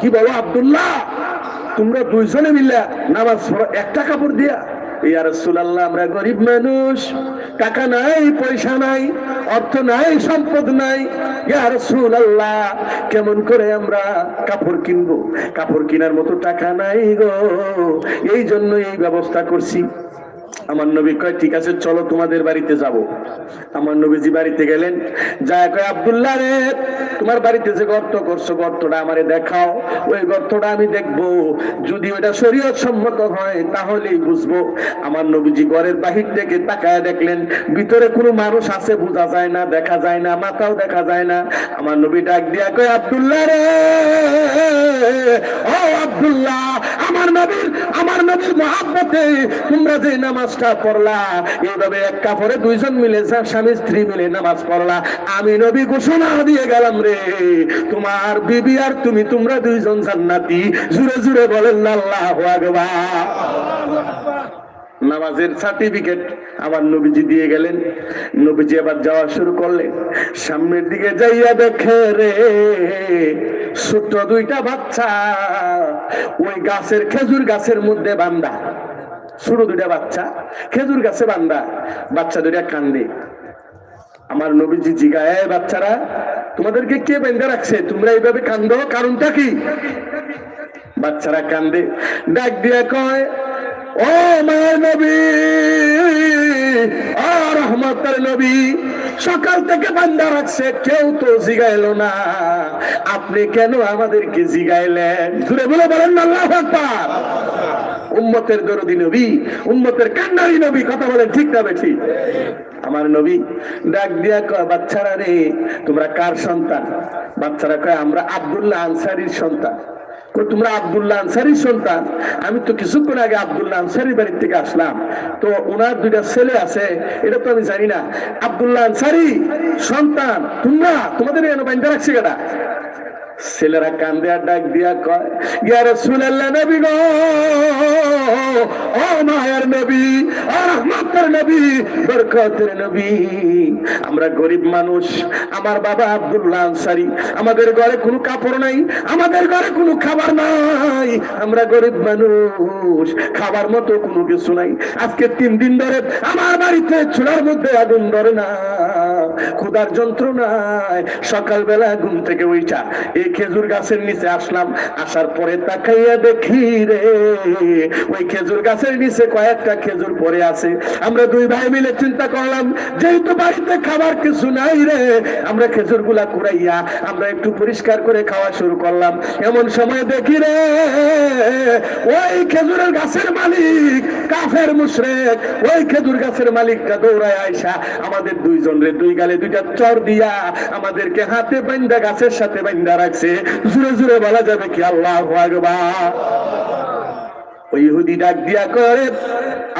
কি বলো আব্দুল্লাহ? তোমরা দুইজনে মিলে নামাজ একটা কাপড় দিয়া। আমরা গরিব মানুষ। টাকা নাই, পয়সা নাই, অর্থ নাই, সম্পদ নাই। ইয়া রাসূলুল্লাহ, কেমন করে আমরা কাপড় কিনবো? কাপড় কেনার মতো টাকা নাই গো। এই জন্য এই ব্যবস্থা করছি। আমার নবী কয়, ঠিক আছে, চলো তোমাদের বাড়িতে যাব। আমার নবীজি বাড়িতে গেলেন। যা কয়, আব্দুল্লাহ রে, তোমার বাড়িতে যে গর্ত করছ, গর্তটা আমারে দেখাও। ওই গর্তটা আমি দেখব। যদি ওটা শরীয়ত সম্মত হয়, তাহলেই বুঝব। আমার নবীজি ঘরের বাহির থেকে তাকায় দেখলেন, ভিতরে কোনো মানুষ আছে, বোঝা যায় না, দেখা যায় না, মাথাও দেখা যায় না। আমার নবী ডাক দিয়া কয়, আব্দুল্লাহ রে, ও আব্দুল্লাহ, আমার নবীর আমার নবীর মহাব্বতে তোমরা যে নামাজটা পড়লা। এইভাবে এক কাপড়ে দুইজন মিলে যা- স্বামী স্ত্রী মিলে নামাজ পড়লা। আমি নবী ঘোষণা দিয়ে গেলাম রে, তোমার বিবি আর তুমি, তোমরা দুইজন জান্নাতি। জুড়ে জুড়ে বলেন, আল্লাহু আকবার। নামাজের সার্টিফিকেট আমার নবীজি দিয়ে গেলেন। নবীজি আবার যাওয়া শুরু করলেন। সামনের দিকে যাইয়া দেখে রে, ছোট্ট দুইটা বাচ্চা, ওই গাছের খেজুর গাছের মধ্যে বান্দা। ছোট দুইটা বাচ্চা। খেজুর গাছে বান্দা, বাচ্চা দুইটা কান্দে। আমার নবীজি জিগায় "এই বাচ্চারা, তোমাদেরকে কে বেঁধে রাখছে? তোমরা এইভাবে কান্দো? কারণটা কি? বাচ্চারা কান্দে। ডাক দিয়া কয়, ও মায়ের নবী ও রহমতের নবী, সকাল থেকে বান্দা রাখছে, কেউ তো জিগাইলো না। আপনি কেন আমাদেরকে জিগাইলেন? জুড়ে বলে বলেন আল্লাহু আকবার। উম্মতের দরদি নবী, উম্মতের কান্নারি নবী, কথা বলেন ঠিক না বেঠি? আমার নবী ডাক দিয়া কয়, বাচ্চারা রে, তোমরা কার সন্তান? বাচ্চারা কয়, আমরা আব্দুল্লাহ আনসারির সন্তান। তোমরা আব্দুল্লাহ আনসারির সন্তান? আমি তো কিছুক্ষণ আগে আব্দুল্লাহ আনসারির বাড়ির থেকে আসলাম। তো ওনার দুইটা ছেলে আছে, এটা তো আমি জানি না। আব্দুল্লাহ আনসারি, সন্তান, তোমরা, তোমাদের এনে বাইন্দা রাখছি কেটা ছেলেরা কান্দে আর ডাক দিয়া কয়, ইয়া রাসূলুল্লাহ নবী গো, ও মায়ের নবী রহমতের নবী, বরকতের নবী, আমরা গরিব মানুষ, আমার বাবা আব্দুল্লাহ আনসারী, আমাদের ঘরে কোনো কাপড় নাই, আমাদের ঘরে কোনো খাবার নাই, আমরা গরিব মানুষ, খাবার মতো কোনো কিছু নাই, আজকে তিন দিন ধরে আমার বাড়িতে চুলার মধ্যে আগুন ধরে না, ক্ষুধার যন্ত্রণায় সকালবেলা ঘুম থেকে উইটা এই খেজুর গাছের নিচে আসলাম, আসার পরে তাকাইয়া দেখি রে, ওই খেজুর গাছের নিচে কয়েকটা খেজুর পরে আছে। আমরা দুই ভাই মিলে চিন্তা করলাম, যেহেতু বাড়িতে খাবার কিছু নাই রে, আমরা খেজুরগুলা কুড়াইয়া আমরা একটু পরিষ্কার করে খাওয়া শুরু করলাম। এমন সময় দেখি রে, ওই খেজুরের গাছের মালিক, কাফের মুশরেক, ওই খেজুর গাছের মালিকটা দৌড়ায় আইসা আমাদের দুইজন রে, দুই গালে দুইটা চর দিয়া আমাদেরকে হাতে বান্দা গাছের সাথে বান্দা রাখছে জুড়ে জুড়ে বলা যাবে কি আল্লাহ ওই ইহুদি ডাক দিয়া করে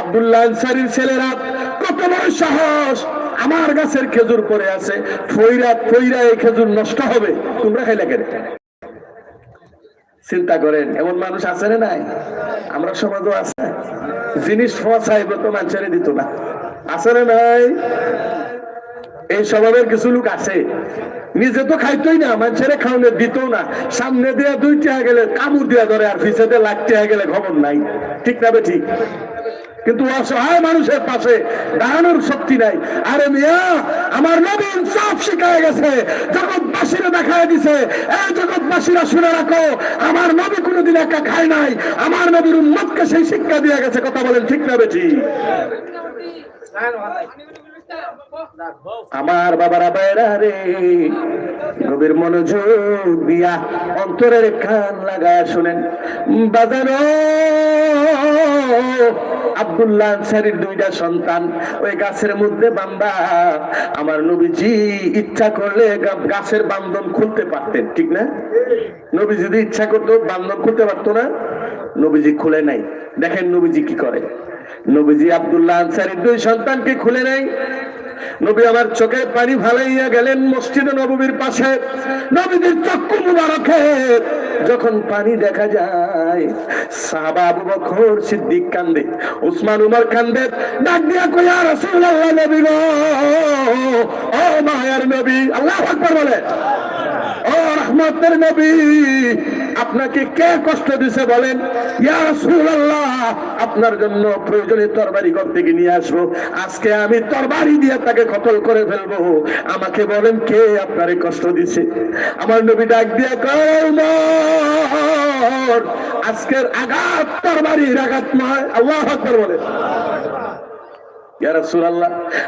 আব্দুল্লাহ আনসারির ছেলেরা, কত বড় সাহস! আমার গাছের খেজুর পরে আছে, ফইরা ফইরা এই খেজুর নষ্ট হবে। তোমরা খাইলে কেন? চিন্তা করেন, এমন মানুষ আছে না নাই? আমরা সমাজও আছে। জিনিস ফসাইব তো মানুষের দিত না। আছে না নাই? এই স্বভাবের কিছু লোক আছে। নিজে তো খাইতোই না, মানুষের খাওয়ানো দিত না। সামনে দিয়ে দুই টিয়া গেলে কামড় দিয়া ধরে আর পিছনে লাখ টিয়া গেলে খবর নাই। ঠিক না ঠিক? কিন্তু অসহায় মানুষের পাশে দাঁড়ানোর শক্তি নাই। আরে মিয়া, আমার নবী ইনসাফ শিখায় গেছে, জগৎবাসীরা দেখায় দিছে। এই জগৎবাসীরা শুনে রাখো, আমার নবী কোনোদিন একা খায় নাই। আমার নবীর উম্মতকে সেই শিক্ষা দিয়ে গেছে, কথা বলেন ঠিক না বেঠি আমার বাবারা বাইরা রে মনোযোগ দিয়া অন্তরের কান লাগায় শুনেন। বাজানো আব্দুল্লাহ আনসারির দুইটা সন্তান, ওই গাছের মধ্যে বান্দা। আমার নবীজি ইচ্ছা করলে গাছের বান্ধন খুলতে পারতেন, ঠিক না? নবী যদি ইচ্ছা করতো বান্ধন খুলতে পারতো না, নবীজি খুলে নাই। দেখেন নবীজি কি করে। নবীজি আব্দুল্লাহ আনসারির দুই সন্তানকে খুলে নেয়। নবী আমার চোখে পানি ফালাইয়া গেলেন মসজিদে নবীর পাশে। নবীদের চক্ষু মুবারকে। যখন পানি দেখা যায়, সাহাবা আবু বকর সিদ্দিক কান্দে, উসমান উমর কান্দে, ডাক দিয়া কইয়া রাসূলুল্লাহ, নবী গো, ও মায়ার নবী। আল্লাহু আকবার বলে। রহমতের নবী আপনাকে কে কষ্ট দিছে বলেন? আপনার জন্য প্রয়োজনে তরবারি ঘর থেকে নিয়ে আসব। আজকে আমি তরবারি দিয়ে তাকে কতল করে ফেলব? আমাকে বলেন কে আপনারে কষ্ট দিছে? আমার নবী ডাক দিয়ে আজকের আঘাত তরবারির আঘাত নয় আল্লাহ আকবার বলে রাসূলুল্লাহ,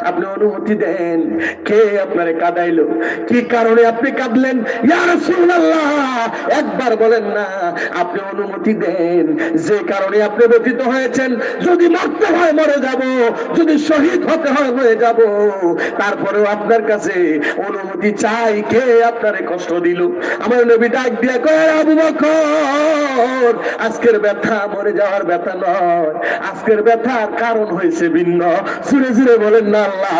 আপনি অনুমতি দেন। কে আপনারে কাঁদাইলো? কি কারণে আপনি কাঁদলেন? একবার বলেন না, আপনি অনুমতি দেন। যে কারণে আপনি হয়েছেন, যদি মরতে হয় মরে যাব, যদি শহীদ হতে হয় হয়ে যাব। তারপরেও আপনার কাছে অনুমতি চাই, কে আপনারে কষ্ট দিল? আমার নবী ডাক দিয়া আবু বকর, আজকের ব্যথা মরে যাওয়ার ব্যথা নয়। আজকের ব্যথার কারণ হয়েছে ভিন্ন। সুরে সুরে বলেন না, আল্লাহ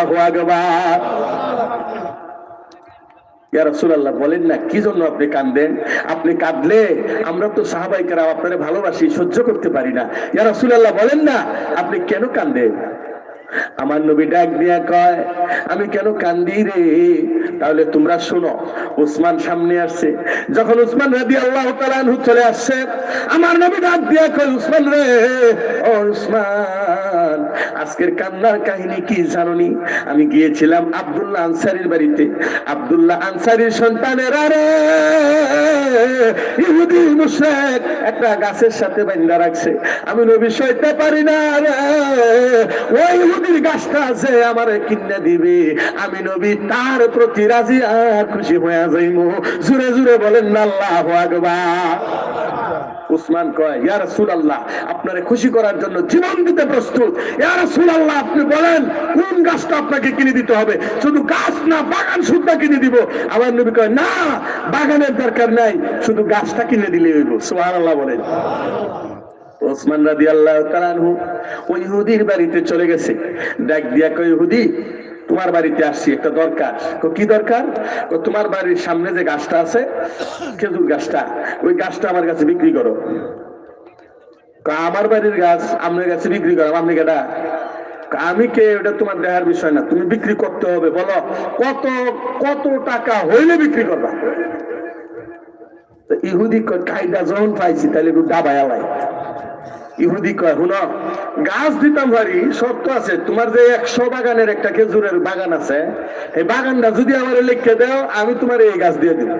বলেন না, কি জন্য আপনি কাঁদেন আপনি কাঁদলে আমরা তো আপনারে ভালোবাসি, সহ্য করতে পারি না। বলেন না, আপনি কেন কাঁদেন আমার নবী ডাক দিয়া কয়, আমি কেন কান্দি রে? তাহলে তোমরা শোনো, উসমান সামনে আসছে। যখন উসমান রাদি আল্লাহ চলে আসছে, আমার নবী ডাক দিয়া কয়, উসমান রে, ও উসমান আজকের কান্নার কাহিনী কি জাননি? আমি গিয়েছিলাম আব্দুল্লাহ আনসারির বাড়িতে। আব্দুল্লাহ আনসারির সন্তানের আরে ইহুদি মুশরিক একটা গাছের সাথে বান্ধা রাখছে। আমি নবী সইতে পারি না রে ওই ইহুদির গাছটা আছে আমারে কিনে দিবে, আমি নবী তার প্রতি রাজি আর খুশি হয়ে যাইমু। জুড়ে জুড়ে বলেন, আল্লাহু আকবার। উসমান কয়, ইয়া রাসূলুল্লাহ, আপনারে খুশি করার জন্য জীবন দিতে প্রস্তুত। ইয়া রাসূলুল্লাহ, আপনি বলেন, কোন গাছটা আপনাকে কিনে দিতে হবে? শুধু গাছ না, বাগান শুদ্ধ কিনে দিব। আমার নবী কয়, না, বাগানের দরকার নাই, শুধু গাছটা কিনে দিলে হইব। সুবহানাল্লাহ বলেন। ওসমান রাদি আল্লাহ তালানহু ওই ইহুদির বাড়িতে চলে গেছে। ডাক দিয়া কই ইহুদি তোমার বাড়িতে আসছি, একটা দরকার। কি দরকার? তোমার বাড়ির সামনে যে গাছটা আছে, খেজুর গাছটা, ওই গাছটা আমার কাছে বিক্রি করো। আমার বাড়ির গাছ আপনার কাছে বিক্রি করো আপনি কেটা আমি কে, ওটা তোমার দেখার বিষয় না, তুমি বিক্রি করতে হবে, বলো। কত কত টাকা হইলে বিক্রি করবা? ইহুদি কয় কায়দা যখন পাইছি, তাহলে একটু ডাবায় আলাই ইহুদি কয় শুনো গাছ দিতাম ভারি, শর্ত আছে, তোমার যে একশো বাগানের একটা খেজুরের বাগান আছে, এই বাগানটা যদি আমার লিখে দাও, আমি তোমার এই গাছ দিয়ে দিব।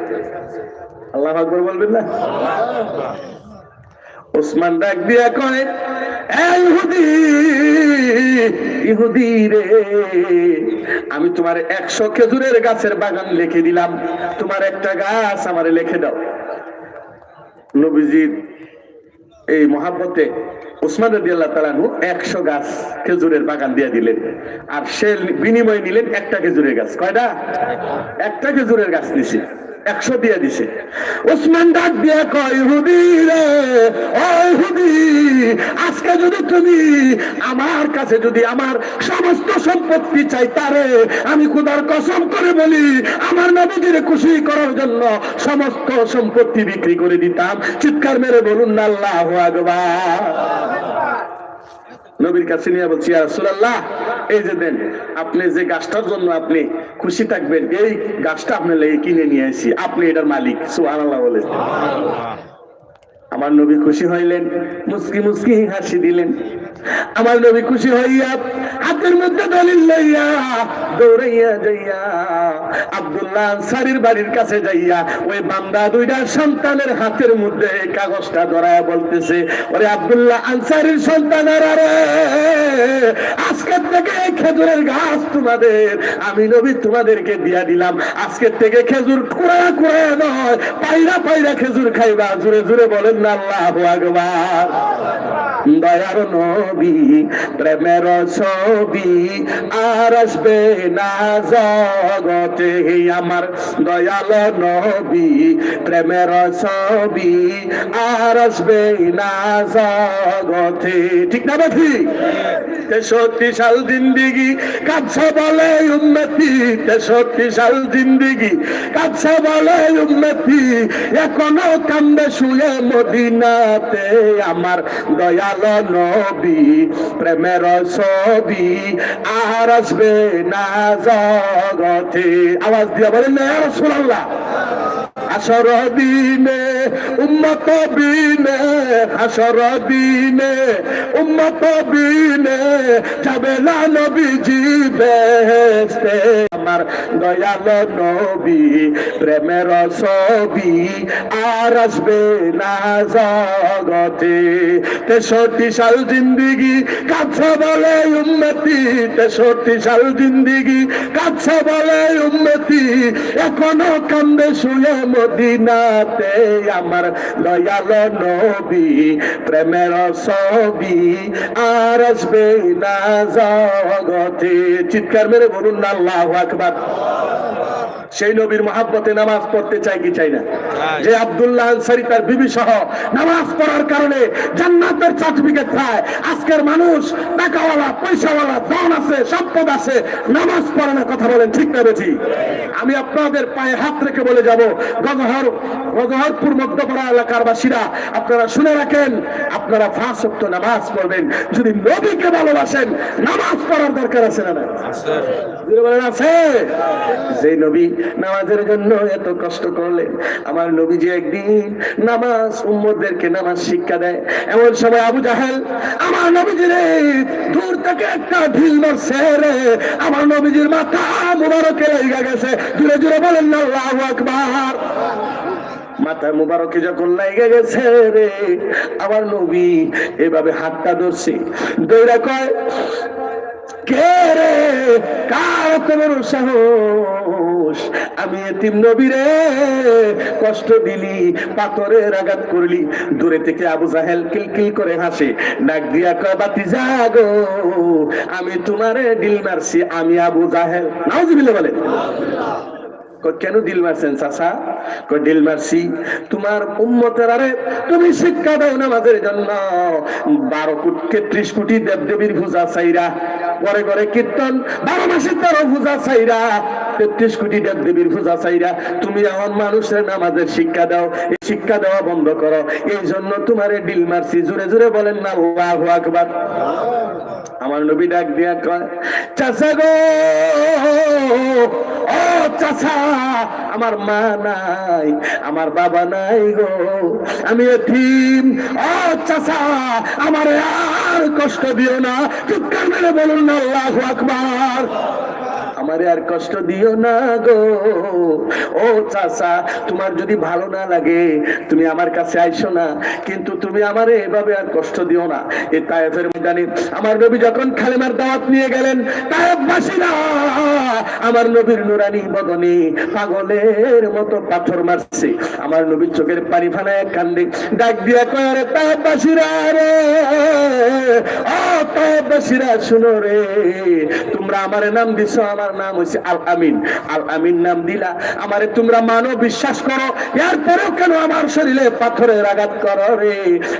আল্লাহ আকবর বলবেন না? ওসমান ডাক দিয়া কয়, "এ ইহুদি ইহুদি রে, আমি তোমার একশো খেজুরের গাছের বাগান লিখে দিলাম, তোমার একটা গাছ আমারে লিখে দাও। নবীজির এই মহাব্বতে উসমান রবি আল্লাহ তালানু একশো গাছ খেজুরের বাগান দিয়ে দিলেন। আর সে বিনিময় নিলেন একটা খেজুরের গাছ। কয়টা? একটা খেজুরের গাছ নিছে। একশো দিয়ে দিছে। ওসমান ডাক দিয়া কয়, হুদি রে হুদি, আজকে যদি তুমি আমার কাছে যদি আমার সমস্ত সম্পত্তি চাই তারে আমি খুদার কসম করে বলি, আমার নবীজির খুশি করার জন্য সমস্ত সম্পত্তি বিক্রি করে দিতাম। চিৎকার মেরে বলুন, আল্লাহ আকবার। নবীর কাছে নিয়ে বলছি রাসূলুল্লাহ এই যে দেন আপনি যে গাছটার জন্য আপনি খুশি থাকবেন এই গাছটা আপনার লেগে কিনে নিয়ে আসি। আপনি এটার মালিক। সুবহানাল্লাহ বলে। আমার নবী খুশি হইলেন মুসকি মুসকি হাসি দিলেন। আমার নবী খুশি হইয়া, হাতের মধ্যে দলিল লইয়া, দৌড়াইয়া যাইয়া, আব্দুল্লাহ আনসারির বাড়ির কাছে যাইয়া, ওই বান্দা দুইটা সন্তানের হাতের মধ্যে কাগজটা ধরায়া বলতেছে, ওরে আব্দুল্লাহ আনসারির সন্তানের আরে আজকের থেকে খেজুরের গাছ তোমাদের, আমি নবী তোমাদেরকে দিয়া দিলাম, আজকের থেকে খেজুর কুড়া কুড়া নয়, পাইরা পাইরা খেজুর খাইবা। জুড়ে জুড়ে বলেন না, আল্লাহু আকবার। দয়ার নবী প্রেমের ছবি, আর আসবে না জগতে। আমার দয়াল নবী, প্রেমের ছবি, আর আসবে না জগতে। ঠিক না বাকি তেষট্টি সাল জিন্দিগি কাছে বলে উন্নতি তেষট্টি সাল জিন্দিগি কাছে বলে উন্নতি এখনও কান্দে শুয়ে মদিনাতে। আমার দয়ালো নবী প্রেমের ছবি, আর আসবে না জগতে। আওয়াজ দিয়া বলেন, না রাসূলুল্লাহ। হাসর দিনে, উম্মত বিনে হাসর দিনে, উম্মত বিনে যাবে না নবীজি বেহেশতে। আমার দয়াল নবী, প্রেমের ছবি আর আসবে না জগতে। তেষট্টি সাল জিন্দিগি কাছে বলে উন্নতি তেষট্টি সাল জিন্দিগি কাছে বলে উন্নতি এখনও কান্দে শুয়ে মদিনাতে আমার দয়াল নবী, প্রেমের ছবি আর আসবে না জগতে। চিৎকার মেরে বলুন, আল্লাহ আকবার। সেই নবীর মহাব্বতে নামাজ পড়তে চাই কি চাই না? যে আব্দুল্লাহ আনসারি তার বিবি সহ নামাজ পড়ার কারণে জান্নাতের সার্টিফিকেট পায়। আজকের মানুষ টাকাওয়ালা পয়সাওয়ালা ধন আছে সম্পদ আছে নামাজ পড়ে না কথা বলেন ঠিক না বেঠি? আমি আপনাদের পায়ে হাত রেখে বলে যাব গজহর গজহরপুর মধ্যপাড়া এলাকার বাসীরা আপনারা শুনে রাখেন আপনারা ফাঁস শক্ত নামাজ পড়বেন। যদি নবীকে ভালোবাসেন নামাজ পড়ার দরকার আছে না যে নবী নামাজের জন্য এত কষ্ট করলেন, আমার নবী যে একদিন নামাজ উম্মদেরকে নামাজ শিক্ষা দেয়, এমন সময় আবু জাহেল, আমার নবীজির দূর থেকে একটা ঢিল মারছে রে, আমার নবীজির মাথা মুবারকে লেগে গেছে। জুড়ে জুড়ে বলেন না আল্লাহু আকবার। মাথা মুবারকে যখন লাগে গেছে রে, আমার নবী এভাবে হাতটা ধরছে। দৌড়া কয় কে রে? কার তোমার সাহস? আমি এতিম নবী রে। কষ্ট দিলি, পাথরের আঘাত করলি। দূরে থেকে আবু জাহেল কিলকিল করে হাসে, ডাক দিয়া কবাতি বাতি জাগো আমি তোমারে ডিল মারছি, আমি আবু জাহেল। নাও জিবিলে বলে কেন দিল মারছেন কই দিল মারছি। তোমার উম্মতের আরে তুমি শিক্ষা দাও নামাজের জন্য। বারো কোটি তেত্রিশ কোটি দেব দেবীর পূজা চাইরা পরে করে কীর্তন, বারো মাসের তেরো পূজা চাইরা তেত্রিশ কোটি দেব দেবীর পূজা চাইরা তুমি এমন মানুষের নামাজের শিক্ষা দাও, এই শিক্ষা দেওয়া বন্ধ করো। এই জন্য তোমারে ডিল মারছি। জুড়ে জুড়ে বলেন না, আল্লাহু আকবার। আমার নবী ডাক দিয়া কয়, চাচা গো, ও চাচা, আমার মা নাই, আমার বাবা নাই গো। আমি এতিম। ও চাচা, আমার আর কষ্ট দিও না। চিৎকার মেরে বলুন না, আল্লাহু আকবার। আমারে আর কষ্ট দিও না গো। ও চাচা, তোমার যদি ভালো না লাগে, তুমি আমার কাছে আইসো না। কিন্তু তুমি আমারে এভাবে আর কষ্ট দিও না। এই তায়েফের ময়দানে আমার নবী যখন খালেমার দাওয়াত নিয়ে গেলেন, তায়েফবাসীরা আমার নবীর নুরানি বদনে পাগলের মতো পাথর মারছে। আমার নবীর চোখের পানি ফানায় কান্দে ডাক দিয়া কয় রে তায়েফবাসীরা রে, ও তায়েফবাসীরা, শুনো রে, তোমরা আমারে নাম দিছো আমার নাম হইছে আল আমিন আল আমিন নাম দিলা, আমারে তোমরা মানো, বিশ্বাস করো, এরপরেও কেন আমার শরীরে পাথরের আঘাত করো রে?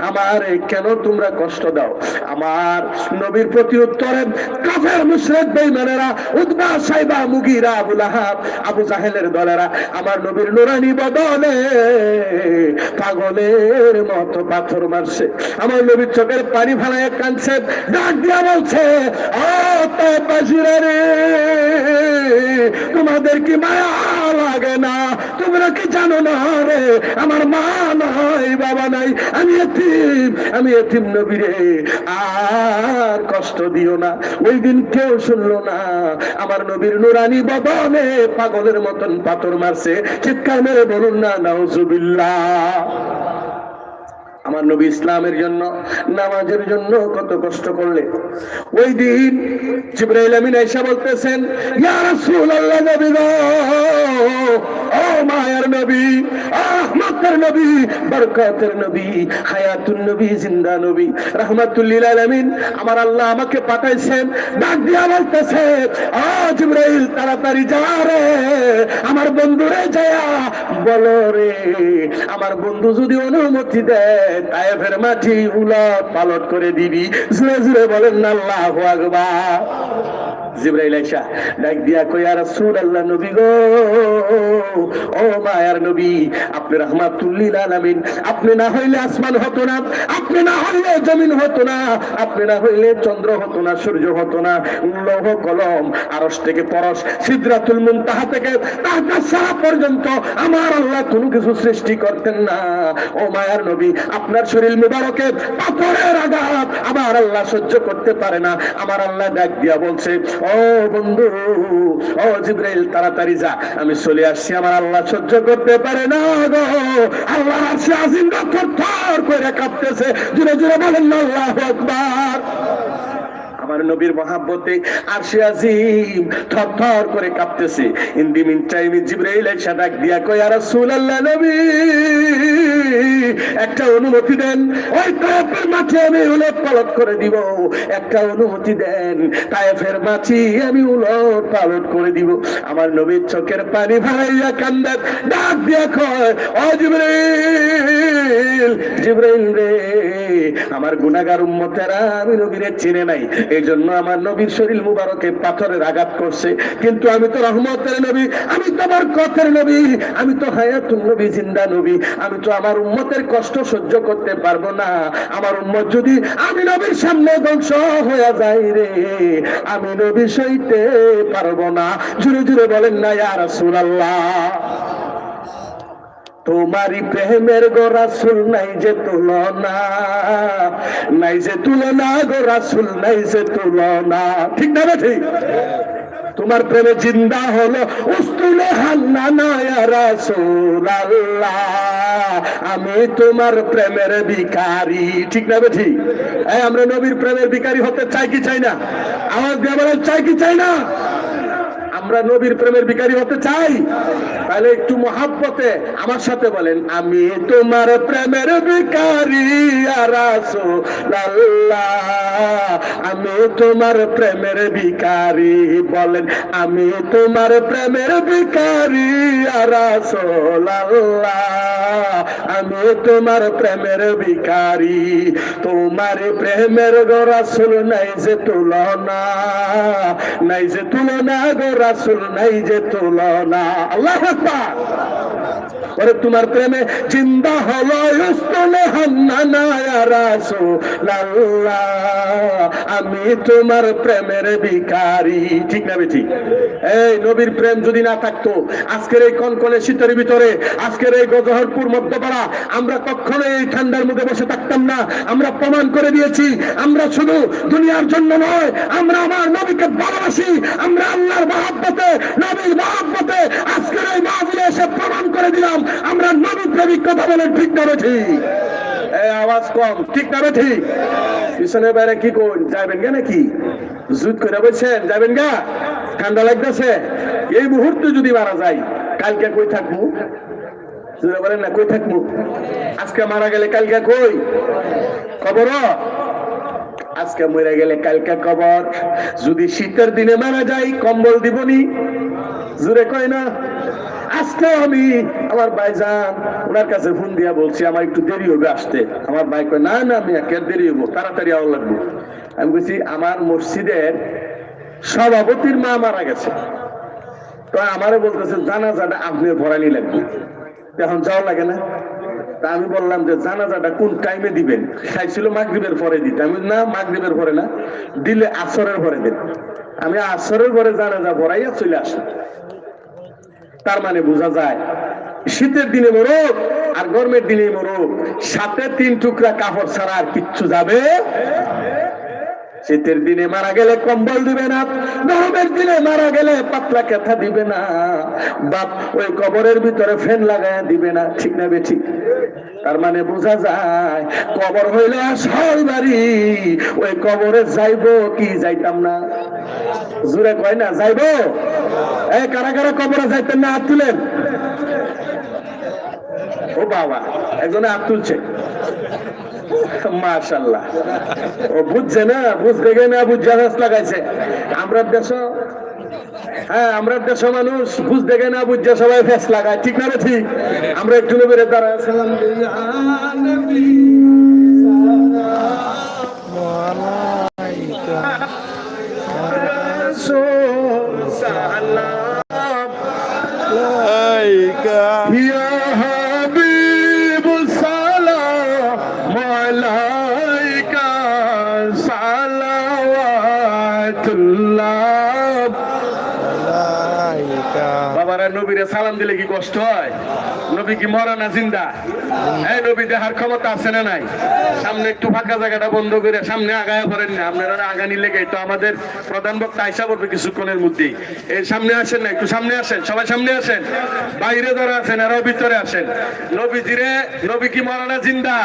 আমারে কেন তোমরা কষ্ট দাও? আমার নবীর প্রতি উত্তরে, কাফের, মুশরিক, বেঈমানেরা, উতবা, সাইবা, মুগিরা আবু লাহাব আবু জাহেলের দলেরা, আমার নবীর নুরানি বদলে পাগলের মতো পাথর মারছে। আমার নবীর চোখের পানি ফালায় কাঁদছে, ডাক দিয়া বলছে, ও তাইবাসীরা রে! তোমাদের কি মায়া লাগে না? তোমরা কি জানো না রে? আমার মা নাই, বাবা নাই। আমি এতিম আমি এতিম নবী রে। আর কষ্ট দিও না। ওই দিন কেউ শুনলো না। আমার নবীর নুরানি বদনে পাগলের মতন পাথর মারছে। চিৎকার মেরে বলুন না, নাউজুবিল্লাহ। আমার নবী ইসলামের জন্য, নামাজের জন্য কত কষ্ট করলে। ওই দিন জিব্রাইল আমিন আয়েশা বলতেছেন নবী, আহমদের নবী নবী নবী, জিন্দা নবী আমার আল্লাহ আমাকে পাঠাইছেন, ডাক দিয়া বলতেছে ও জিব্রাইল, তাড়াতাড়ি যা রে, আমার বন্ধুরে যায়া বলো রে, আমার বন্ধু যদি অনুমতি দেয় তায়েফের মাটি উলট পালট করে দিবি। জুড়ে জুড়ে বলেন, আল্লাহু আকবার। জিব্রাইল আইসা ডাক দিয়া কই আর রাসূলুল্লাহ নবী গো, ও মায়ার নবী, আপনি আলামিন। আপনি না হইলে আসমান হতো না, আপনি না হইলে জমিন হতো না, আপনি না হইলে চন্দ্র হতো না, সূর্য হতো না। লৌহ কলম, আরশ থেকে পরশ, সিদরাতুল মুনতাহা থেকে তাহতা সারা পর্যন্ত আমার আল্লাহ কোনো কিছু সৃষ্টি করতেন না। ও মায়ার নবী আপনার শরীর মুবারকে, পাথরের আঘাত। আমার আল্লাহ সহ্য করতে পারে না। আমার আল্লাহ ডাক দিয়া বলছে, ও বন্ধু, ও জিব্রাইল, তাড়াতাড়ি যা। আমি চলে আসছি, আমার আল্লাহ সহ্য করতে পারে না গো। আল্লাহ আসে আজিম থর করে কাঁপতেছে। জুড়ে জুড়ে বলেন, আল্লাহ আকবার। আমার নবীর মহাব্বতে আরশে আজিম থর থর করে কাঁপতেছে। ইন দি মিন টাইম জিব্রাইল এসে ডাক দিয়া কই আর রাসূলুল্লাহ নবী, একটা অনুমতি দেন। ওই তায়েফের মাঠে আমি উলট পালট করে দিব। একটা অনুমতি দেন। তায়েফের মাটি আমি উলট পালট করে দিব। আমার নবীর চোখের পানি ভাইয়া কান্দাত ডাক দিয়া কয়, ও জিব্রাইল জিব্রাইল রে, আমার গুনাহগার উম্মতেরা আমি নবীরে চিনে নাই। এই জন্য আমার নবীর শরীর মুবারকে পাথরের আঘাত করছে। কিন্তু আমি তো রহমতের নবী, আমি তো আমার কথের নবী, আমি তো হায়াতুল নবী, জিন্দা নবী, আমি তো আমার উম্মতের কষ্ট সহ্য করতে পারব না। আমার উম্মত যদি আমি নবীর সামনে ধ্বংস হয়ে যাই রে, আমি নবী সইতে পারব না। জুড়ে জুড়ে বলেন না, ইয়া রাসূলুল্লাহ। তোমারই প্রেমের গো রাসুল নাই যে তুলনা, নাই যে তুলনা গো রাসুল, নাই যে তুলনা। ঠিক না ঠিক তোমার প্রেমে জিন্দা হলো উস্তুলে হান্না নয়া রাসুল আল্লাহ আমি তোমার প্রেমের ভিখারি। ঠিক না ঠিক আমরা নবীর প্রেমের ভিখারি হতে চাই কি চাই না? দিয়ে বলেন, চাই কি চাই না? আমরা নবীর প্রেমের ভিখারি হতে চাই। তাহলে একটু মহাব্বতে আমার সাথে বলেন, আমি তোমার প্রেমের রাসূলুল্লাহ। আমি তোমার প্রেমের ভিখারি। বলেন, আমি তোমার প্রেমের রাসূলুল্লাহ। আমি তোমার প্রেমের ভিখারি। তোমার প্রেমের গো রাসূল নাই যে তুলনা, নাই যে তুলনা গো রাসূল নাই যে তুলনা আল্লাহু ওরে, তোমার প্রেমে জিন্দা হলো আমি তোমার প্রেমের ভিখারি। ঠিক না বে ঠিক এই নবীর প্রেম যদি না থাকতো, আজকের এই কনকনে শীতের ভিতরে, আজকের এই গজহরপুর মধ্যপাড়া, আমরা কখনো এই ঠান্ডার মধ্যে বসে থাকতাম না। আমরা প্রমাণ করে দিয়েছি, আমরা শুধু দুনিয়ার জন্য নয়, আমরা আমার নবীকে ভালোবাসি। আমরা আল্লাহর মহাব্বতে, নবীর মহাব্বতে আজকের এই মাহফিলে এসে প্রমাণ করে দিলাম, আমরা নবী প্রেমিক কথা বলেন, ঠিক না আওয়াজ কম, ঠিক না বাইরে কি কোন যাবেন গা নাকি? জুত করে বলছেন যাবেন গা? ঠান্ডা লাগতেছে। এই মুহূর্তে যদি মারা যায়, কালকে কই থাকব? বলেন না, কই থাকব? আজকে মারা গেলে কালকে কই? খবর? আজকে মরে গেলে কালকে কবর। যদি শীতের দিনে মারা যাই, কম্বল দিবনি? জোরে কয় না? আজকে আমি আমার ভাইজান, ওনার কাছে ফোন দিয়া বলছি, আমার একটু দেরি হবে আসতে। আমার ভাই কয়, না না আমি একের দেরি হব তাড়াতাড়ি আওয়া লাগবো। আমি বলছি, আমার মসজিদের সভাপতির মা মারা গেছে। তো আমারে বলতেছে জানা জানাজাটা আপনি ভরানি লাগবে। এখন যাওয়া লাগে না? তা আমি বললাম যে জানাজাটা কোন টাইমে দিবেন? চাইছিল মাগরীবের পরে দিতে। আমি না, মাগরীবের পরে না, দিলে আসরের পরে দেন। আমি আসরের পরে জানাজা পড়াইয়া চলে আসি তার মানে বোঝা যায়, শীতের দিনে মরক আর গরমের দিনে মরক। সাথে তিন টুকরা কাপড় ছাড়া আর কিচ্ছু যাবে শীতের দিনে মারা গেলে কম্বল দিবে না, গরমের দিনে মারা গেলে পাতলা কেথা দিবে না। বাপ ওই কবরের ভিতরে ফ্যান লাগায় দিবে না, ঠিক না বে ঠিক? তার মানে বোঝা যায়, কবর হইলে আসল বাড়ি, ওই কবরে যাইবো কি যাইতাম না। জুড়ে কয় না, যাইবো? এ, কারা কারা কবরে যাইতেন না হাত তুলেন ও বাবা, একজনে হাত তুলছে মাশাল্লাহ ও বুঝছে না? বুঝতে গিয়ে না বুঝছে গাছ লাগাইছে? আমরা দেশ হ্যাঁ আমরা দেশ মানুষ বুঝতে গিয়ে না বুঝছে সবাই ফেস লাগায়? ঠিক না ঠিক? আমরা একটু নবীর দ্বারা সালাম নবী কি মরা না জিন্দা এই নবী, দেখার ক্ষমতা আছে না নাই? সামনে একটু ফাঁকা জায়গাটা বন্ধ করে সামনে আগায় করেন না। আপনারা আগানি লেগে তো আমাদের প্রধান বক্তা আইসা পড়বে কিছুক্ষণের মধ্যেই। এই সামনে আসেন না, একটু সামনে আসেন, সবাই সামনে আসেন। বাইরে যারা আছেন, এরাও ভিতরে আসেন। নবীজিরে, নবী কি মরা না জিন্দা?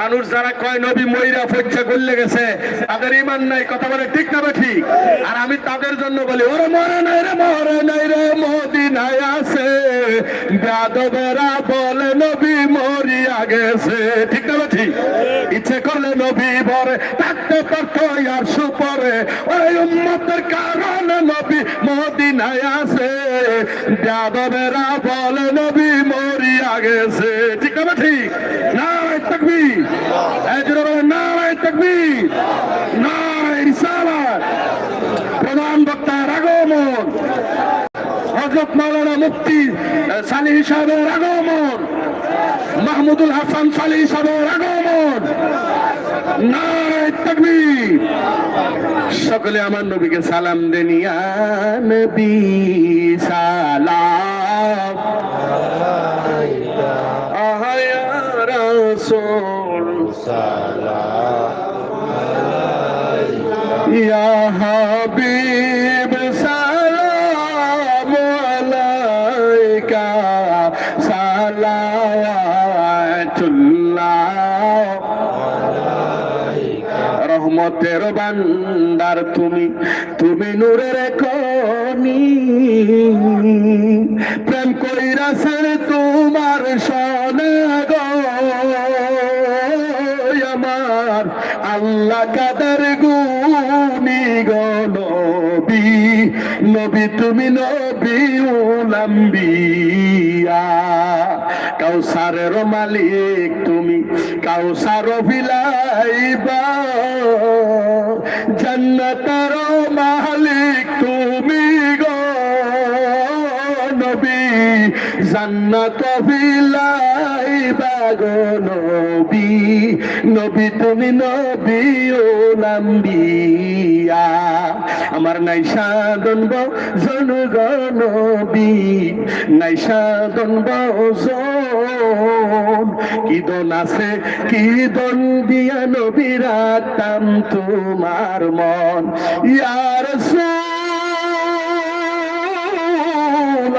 মানুষ যারা কয়, নবী ময়রা পরীক্ষা করলে গেছে, তাদের ইমান নাই, কথা বলে ঠিক না ঠিক? আর আমি তাদের জন্য বলি, ওরে মরে নাই রে মরে নাই রে, মদিনায় আছে। যাদবেরা বলে, নবী মরিয়া গেছে। ঠিক না ঠিক ইচ্ছে করলে নবী বরে, থাকতে পারতো আর সুপরে। ওই উম্মতের কারণে নবী মদিনায় আছে। যাদবেরা বলে, নবী মরিয়া গেছে। ঠিক না ঠিক না তকবি এই জোরে বলেন, নারায় তকবি নারায় রিসালাত। প্রধান বক্তার আগমন। হজরত মাওলানা মুফতি সালি সাহেবের আগমন। মাহমুদুল হাসান সালি সাহেবের আগমন। সকলে আমার নবীকে সালাম দেন, ইয়া সালাম। আহা, ইয়া রাসূল ইয়া রহমতের বান্দার তুমি তুমি নূরের কনি প্রেম কইরাছেন তোমার সনে আল্লাহ কাদের গুনি গো নবী? নবী তুমি নবী উলাম্বিয়া কাউসারের মালিক তুমি, কাউসার বিলাইবা। জান্নাতের মালিক তুমি। জান্নাত নবী নবী তুমি নবী ও নাম্বিয়া। আমার নাই সাধন গো নবী নাই কি দন আছে, কি দন দিয়া নবী রাখতাম তোমার মন। ইয়ার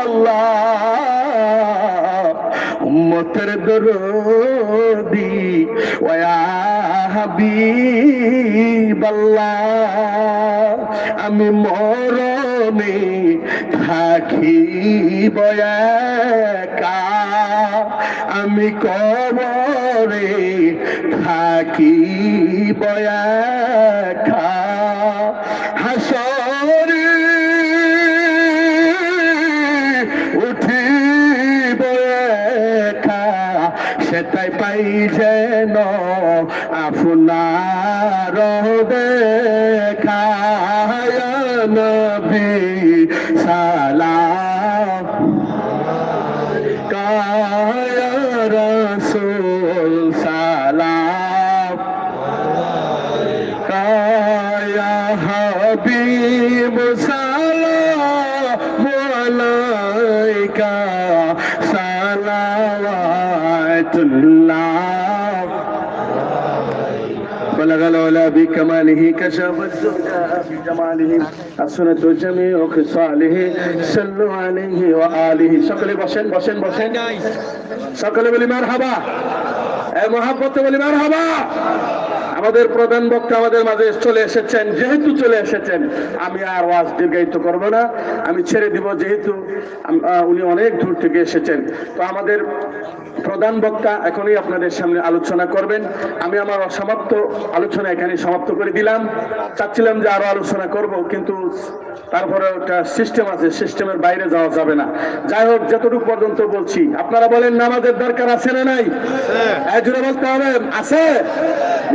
আল্লাহ উম্মতের দরদি। ওয়া হাবিবাল্লাহ আমি মরণে থাকি বয়াকা। আমি কবরে থাকি বয়াকা। রসুল بلغ العلا بكماله كشف الزهد بجماله حسنت جميع خصاله صلوا عليه وآله সকলে বসেন বসেন বসেন সকলে বলি মারহাবা এ মহাব্বতে বলি মারহাবা আমাদের প্রধান বক্তা আমাদের মাঝে চলে এসেছেন যেহেতু চলে এসেছেন আমি আর ওয়াজ দীর্ঘায়িত করব না। আমি ছেড়ে দিব যেহেতু উনি অনেক দূর থেকে এসেছেন। তো আমাদের প্রধান বক্তা এখনই আপনাদের সামনে আলোচনা করবেন। আমি আমার অসমাপ্ত আলোচনা এখানে সমাপ্ত করে দিলাম। চাচ্ছিলাম যে আরও আলোচনা করব কিন্তু তারপরে একটা সিস্টেম আছে সিস্টেমের বাইরে যাওয়া যাবে না। যাই হোক যতটুকু পর্যন্ত বলছি আপনারা বলেন নামাজের দরকার আছে না নাই? হ্যাঁ জুড়ে বলতে হবে আছে?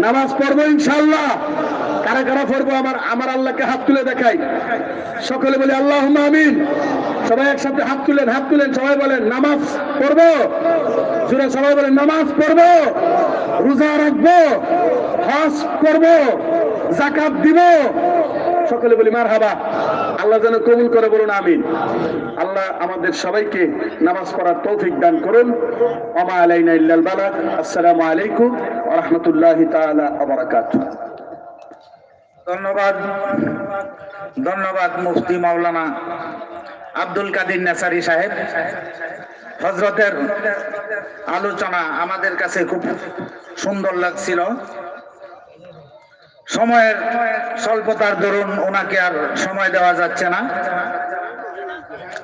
নামাজ পড়ব ইনশাল্লাহ কারা কারা পড়ব আমার আমার আল্লাহকে হাত তুলে দেখাই। সকলে বলি আল্লাহ আমিন। সবাই একসাথে হাত তুলেন হাত তুলেন, সবাই বলেন, নামাজ পড়ব? জুড়ে সবাই বলেন, নামাজ পড়ব? রোজা রাখব? হজ করব? জাকাত দিব? সকলে বলি মার হাবা আল্লাহ যেন কবুল করে বলুন, আমিন। আল্লাহ আমাদের সবাইকে নামাজ পড়ার তৌফিক দান করুন। আমা আলাইনা ইল্লাল বালাক আসসালামু আলাইকুম ওয়া রাহমাতুল্লাহি তাআলা ওয়া বারাকাতুহু। ধন্যবাদ। ধন্যবাদ, মুফতি মাওলানা আব্দুল কাদির নেসারি সাহেব। হজরতের আলোচনা আমাদের কাছে খুব সুন্দর লাগছিল। সময়ের স্বল্পতার দরুন ওনাকে আর সময় দেওয়া যাচ্ছে না।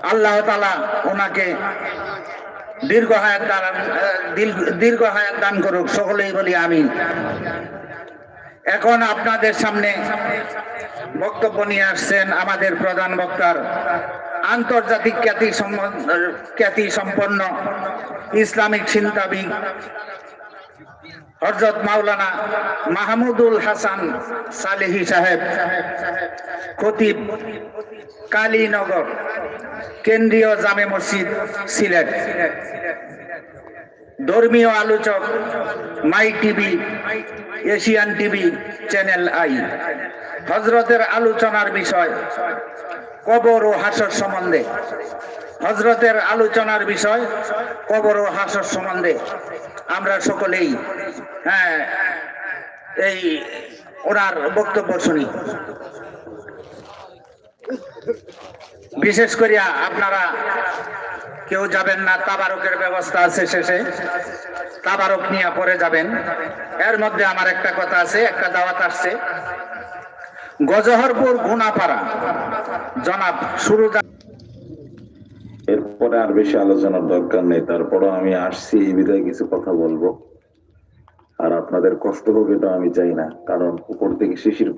আল্লাহ তালা ওনাকে দীর্ঘ হায়াত দান দীর্ঘ- হায়াত দান করুক, সকলেই বলি আমি এখন আপনাদের সামনে বক্তব্য নিয়ে আসছেন আমাদের প্রধান বক্তার আন্তর্জাতিক খ্যাতি খ্যাতি সম্পন্ন ইসলামিক চিন্তাবিদ হজরত মাওলানা মাহমুদুল হাসান সালেহি সাহেব, খতিব কালীনগর, কেন্দ্রীয় জামে মসজিদ, সিলেট। ধর্মীয় আলোচক my TV, Asian TV channel I. হজরতের আলোচনার বিষয় কবর ও হাসর সম্বন্ধে। হজরতের আলোচনার বিষয় কবর ও হাসর সম্বন্ধে। আমরা সকলেই হ্যাঁ এই ওনার বক্তব্য শুনি। বিশেষ করিয়া আপনারা কেউ যাবেন না, তাবারকের ব্যবস্থা আছে শেষে। তাবারক নিয়ে পরে যাবেন। এর মধ্যে আমার একটা কথা আছে, একটা দাওয়াত আসছে। গজহরপুর গুনাপাড়া। জনাব সুরুজা এরপরে আর বেশি আলোচনার দরকার নেই। তারপরও আমি আসছি, এই বিধায় কিছু কথা বলব। আর আপনাদের কষ্ট হোক এটা আমি চাই না, কারণ উপর থেকে শিশির